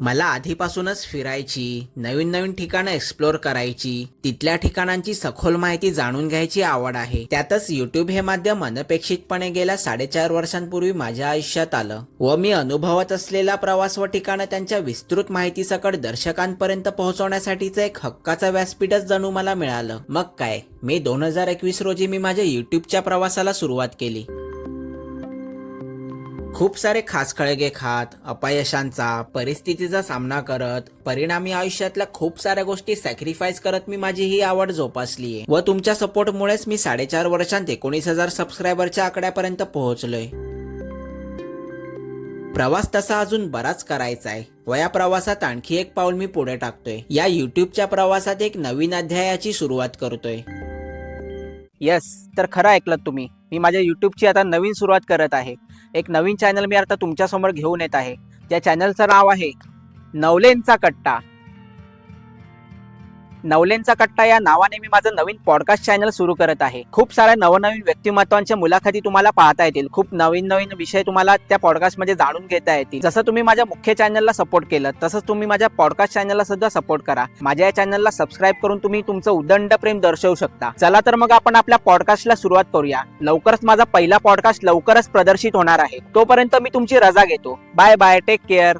मला आधीपासूनच फिरायची नवीन नवीन ठिकाणं एक्सप्लोर करायची तिथल्या ठिकाणांची सखोल माहिती जाणून घ्यायची आवड आहे. त्यातच युट्यूब हे माध्यम अनपेक्षितपणे गेल्या साडेचार वर्षांपूर्वी माझ्या आयुष्यात आलं व मी अनुभवत असलेला प्रवास व ठिकाणं त्यांच्या विस्तृत माहितीसकट दर्शकांपर्यंत पोहोचवण्यासाठीचं एक हक्काचं व्यासपीठच जणू मला मिळालं. मग काय? मे दोन हजार एकवीस रोजी मी माझ्या युट्यूबच्या प्रवासाला सुरुवात केली. खूप सारे खासखळगे खात अपयशांचा परिस्थितीचा सामना करत परिणामी आयुष्यातल्या खूप साऱ्या गोष्टी सॅक्रिफाईस करत मी माझी ही आवड जोपासली व तुमच्या सपोर्टमुळेच मी साडेचार वर्षांत एकोणीस हजार सबस्क्रायबरच्या आकड्यापर्यंत पोहोचलोय. प्रवास तसा अजून बराच करायचा आहे. व या प्रवासात आणखी एक पाऊल मी पुढे टाकतोय. या युट्यूबच्या प्रवासात एक नवीन अध्यायाची सुरुवात करतोय. येस तर खरं ऐकलं तुम्ही. मी माझ्या यूट्यूबची आता नवीन सुरुवात करत आहे. एक नवीन चॅनल मी आता तुमच्यासमोर घेऊन येत आहे. त्या चॅनलचं नाव आहे नवलेंचा कट्टा. नवलेंचा कट्टा या नावाने मी माझं नवीन पॉडकास्ट चॅनल सुरू करत आहे. खूप साऱ्या नवनवीन व्यक्तिमत्वांच्या मुलाखती तुम्हाला पाहता येतील. खूप नवीन नवीन विषय तुम्हाला त्या पॉडकास्टमध्ये जाणून घेता येतील. जसं तुम्ही माझ्या मुख्य चॅनलला सपोर्ट केलं तसंच तुम्ही माझ्या पॉडकास्ट चॅनलला सुद्धा सपोर्ट करा. माझ्या या चॅनलला सबस्क्राईब करून तुम्ही तुमचं उदंड प्रेम दर्शवू शकता. चला तर मग आपण आपल्या पॉडकास्टला सुरुवात करूया. लवकरच माझा पहिला पॉडकास्ट लवकरच प्रदर्शित होणार आहे. तोपर्यंत मी तुमची रजा घेतो. Bye bye take care